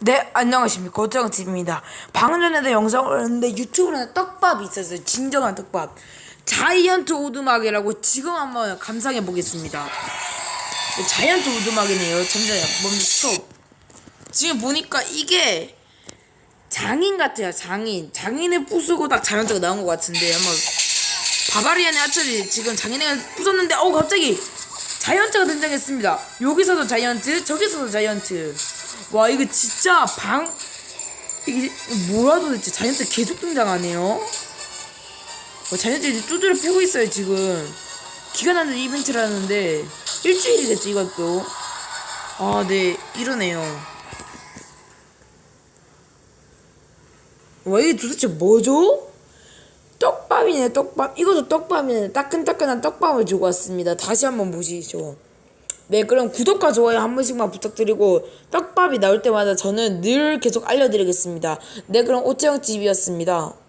네, 안녕하십니까. 고정집입니다. 방금 전에도 영상을 올렸는데 유튜브에 떡밥이 있었어요. 진정한 떡밥. 자이언트 오두막이라고 지금 한번 감상해 보겠습니다. 네, 자이언트 오두막이네요. 잠시만요. 멈춰 스톱. 지금 보니까 이게 장인 같아요. 장인. 장인을 부수고 딱 자이언트가 나온 것 같은데 한번 바바리안의 하철이 지금 장인을 부쉈는데 어 갑자기 자이언트가 등장했습니다. 여기서도 자이언트, 저기서도 자이언트. 와 이거 진짜 방 이게 뭐야 도대체 자이언트 계속 등장하네요. 어, 이제 두드려 패고 있어요 지금. 기가 나는 이벤트라는데 일주일이겠지 이것도. 아네 이러네요. 와 이게 도대체 뭐죠? 떡밥이네 떡밥 이것도 떡밥이네 따끈따끈한 떡밥을 주고 왔습니다 다시 한번 보시죠 네 그럼 구독과 좋아요 한 번씩만 부탁드리고 떡밥이 나올 때마다 저는 늘 계속 알려드리겠습니다. 네 그럼 오태영TV였습니다